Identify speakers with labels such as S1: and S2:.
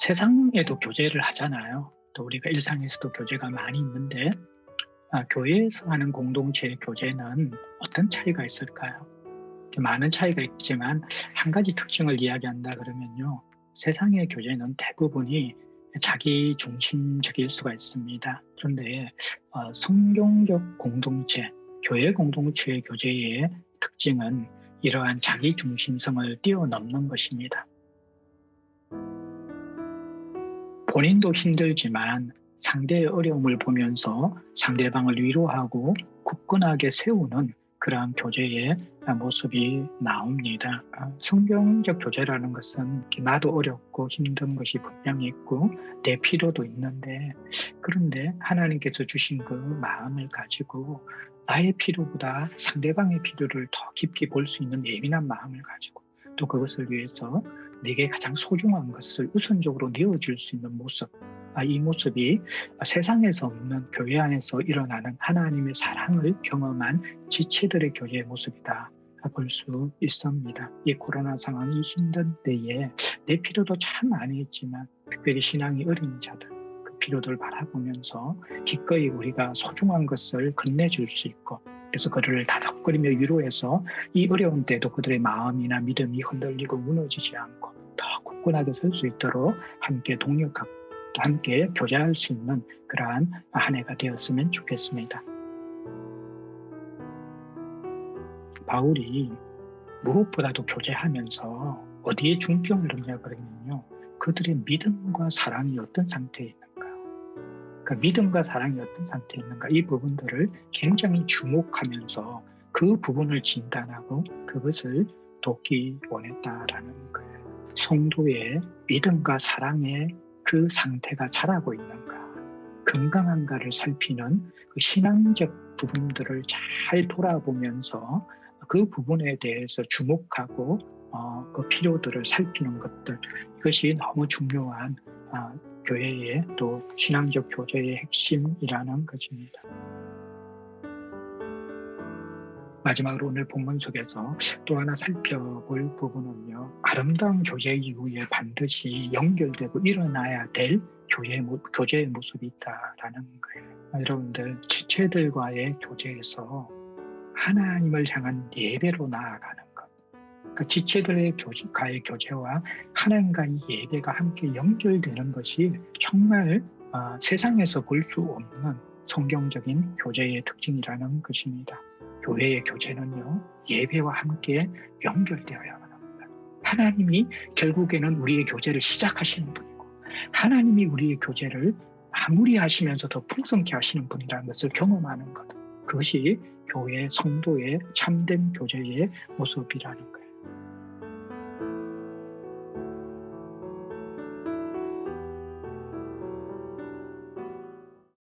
S1: 세상에도 교제를 하잖아요. 또 우리가 일상에서도 교제가 많이 있는데 아, 교회에서 하는 공동체의 교제는 어떤 차이가 있을까요? 많은 차이가 있지만 한 가지 특징을 이야기한다 그러면요. 세상의 교제는 대부분이 자기 중심적일 수가 있습니다. 그런데 어, 성경적 공동체, 교회 공동체의 교제의 특징은 이러한 자기 중심성을 뛰어넘는 것입니다. 본인도 힘들지만 상대의 어려움을 보면서 상대방을 위로하고 굳건하게 세우는 그러한 교제의 모습이 나옵니다. 성경적 교제라는 것은 나도 어렵고 힘든 것이 분명히 있고 내 필요도 있는데 그런데 하나님께서 주신 그 마음을 가지고 나의 필요보다 상대방의 필요를 더 깊이 볼 수 있는 예민한 마음을 가지고 또 그것을 위해서 내게 가장 소중한 것을 우선적으로 내어줄 수 있는 모습 아, 이 모습이 세상에서 없는 교회 안에서 일어나는 하나님의 사랑을 경험한 지체들의 교회의 모습이다. 볼 수 있습니다. 이 코로나 상황이 힘든 때에 내 필요도 참 많이 있지만 특별히 신앙이 어린 자들 그 필요들 바라보면서 기꺼이 우리가 소중한 것을 건네줄 수 있고 그래서 그들을 다독거리며 위로해서 이 어려운 때도 그들의 마음이나 믿음이 흔들리고 무너지지 않고 더 굳건하게 설 수 있도록 함께 동력하고 또 함께 교제할 수 있는 그러한 한 해가 되었으면 좋겠습니다. 바울이 무엇보다도 교제하면서 어디에 중점을 뒀냐 그러면요. 그들의 믿음과 사랑이 어떤 상태에. 그 믿음과 사랑이 어떤 상태에 있는가. 이 부분들을 굉장히 주목하면서 그 부분을 진단하고 그것을 돕기 원했다라는 거예요. 성도의 믿음과 사랑의 그 상태가 자라고 있는가, 건강한가를 살피는 그 신앙적 부분들을 잘 돌아보면서 그 부분에 대해서 주목하고 어, 그 필요들을 살피는 것들 이것이 너무 중요한 어, 교회의 또 신앙적 교제의 핵심이라는 것입니다. 마지막으로 오늘 본문 속에서 또 하나 살펴볼 부분은요. 아름다운 교제 이후에 반드시 연결되고 일어나야 될 교제의, 교제의 모습이 있다라는 거예요. 여러분들 지체들과의 교제에서 하나님을 향한 예배로 나아가는 것. 그 지체들의 교제가의 교제와 하나님과의 예배가 함께 연결되는 것이 정말 어, 세상에서 볼 수 없는 성경적인 교제의 특징이라는 것입니다. 교회의 교제는요, 예배와 함께 연결되어야만 합니다. 하나님이 결국에는 우리의 교제를 시작하시는 분이고, 하나님이 우리의 교제를 마무리하시면서 더 풍성케 하시는 분이라는 것을 경험하는 것. 그것이 교회 성도의 참된 교제의 모습이라는 것.